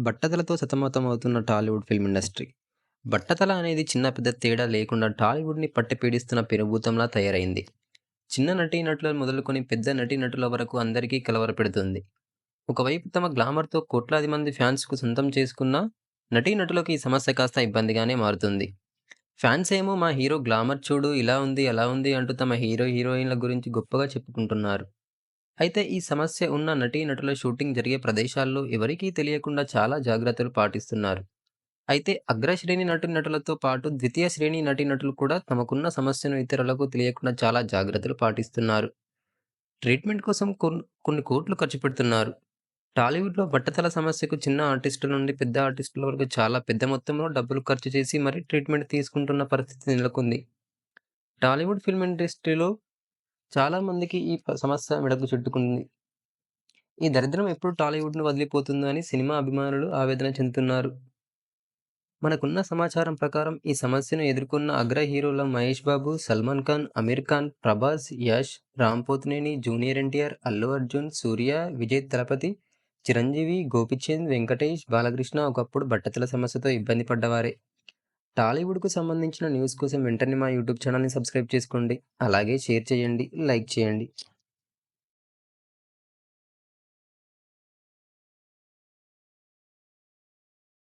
బట్టతలతో సతమతమవుతున్న Tollywood film industry. బట్టతల అనేది చిన్న పెద్ద తేడా లేకుండా టాలీవుడ్‌ని పట్టిపీడిస్తున్న పెనుభూతంలా తయారైంది. చిన్న నటీనటులు మొదలుకొని పెద్ద నటీనటుల వరకు అందరికీ కలవరపెడుతుంది. ఒకవైపు తమ గ్లామర్‌తో కోట్లాది మంది ఫ్యాన్స్‌కు సొంతం చేసుకున్న నటీనటులకు ఈ సమస్య కాస్త ఇబ్బందిగానే మారుతుంది. ఫ్యాన్స్ ఏమో మా హీరో గ్లామర్ చూడు ఇలా ఉంది, అలా ఉంది అంటూ తమ హీరో, హీరోయిన్‌ల గురించి గొప్పగా చెప్పుకుంటున్నారు. అయితే ఈ సమస్య ఉన్న నటీనటుల షూటింగ్ జరిగే ప్రదేశాల్లో ఎవరికీ తెలియకుండా చాలా జాగ్రత్తలు పాటిస్తున్నారు. అయితే అగ్రశ్రేణి నటీనటులతో పాటు ద్వితీయ శ్రేణి నటీనటులు కూడా తమకున్న సమస్యను ఇతరులకు తెలియకుండా చాలా జాగ్రత్తలు పాటిస్తున్నారు. ట్రీట్మెంట్ కోసం కొన్ కొన్ని కోట్లు ఖర్చు పెడుతున్నారు. టాలీవుడ్‌లో బట్టతల సమస్యకు చిన్న ఆర్టిస్టుల నుండి పెద్ద ఆర్టిస్టుల వరకు చాలా పెద్ద మొత్తంలో డబ్బులు ఖర్చు చేసి మరీ ట్రీట్మెంట్ తీసుకుంటున్న పరిస్థితి నెలకొంది. టాలీవుడ్ ఫిల్మ్ ఇండస్ట్రీలో చాలా మందికి ఈ సమస్య మెడకు చుట్టుకుంది. ఈ దరిద్రం ఎప్పుడు టాలీవుడ్‌ను వదిలిపోతుందో అని సినిమా అభిమానులు ఆవేదన చెందుతున్నారు. మనకున్న సమాచారం ప్రకారం ఈ సమస్యను ఎదుర్కొన్న అగ్ర హీరోల మహేష్ బాబు, సల్మాన్ ఖాన్, అమీర్ ఖాన్, ప్రభాస్, యష్, రామ్ పోతినేని, జూనియర్ ఎన్టీఆర్, అల్లు అర్జున్, సూర్య, విజయ్ దళపతి, చిరంజీవి, గోపీచంద్, వెంకటేష్, బాలకృష్ణ ఒకప్పుడు బట్టతల సమస్యతో ఇబ్బంది పడ్డవారే. టాలీవుడ్‌కు సంబంధించిన న్యూస్ కోసం వెంటనే మా యూట్యూబ్ ఛానల్‌ని సబ్స్క్రైబ్ చేసుకోండి. అలాగే షేర్ చేయండి, లైక్ చేయండి.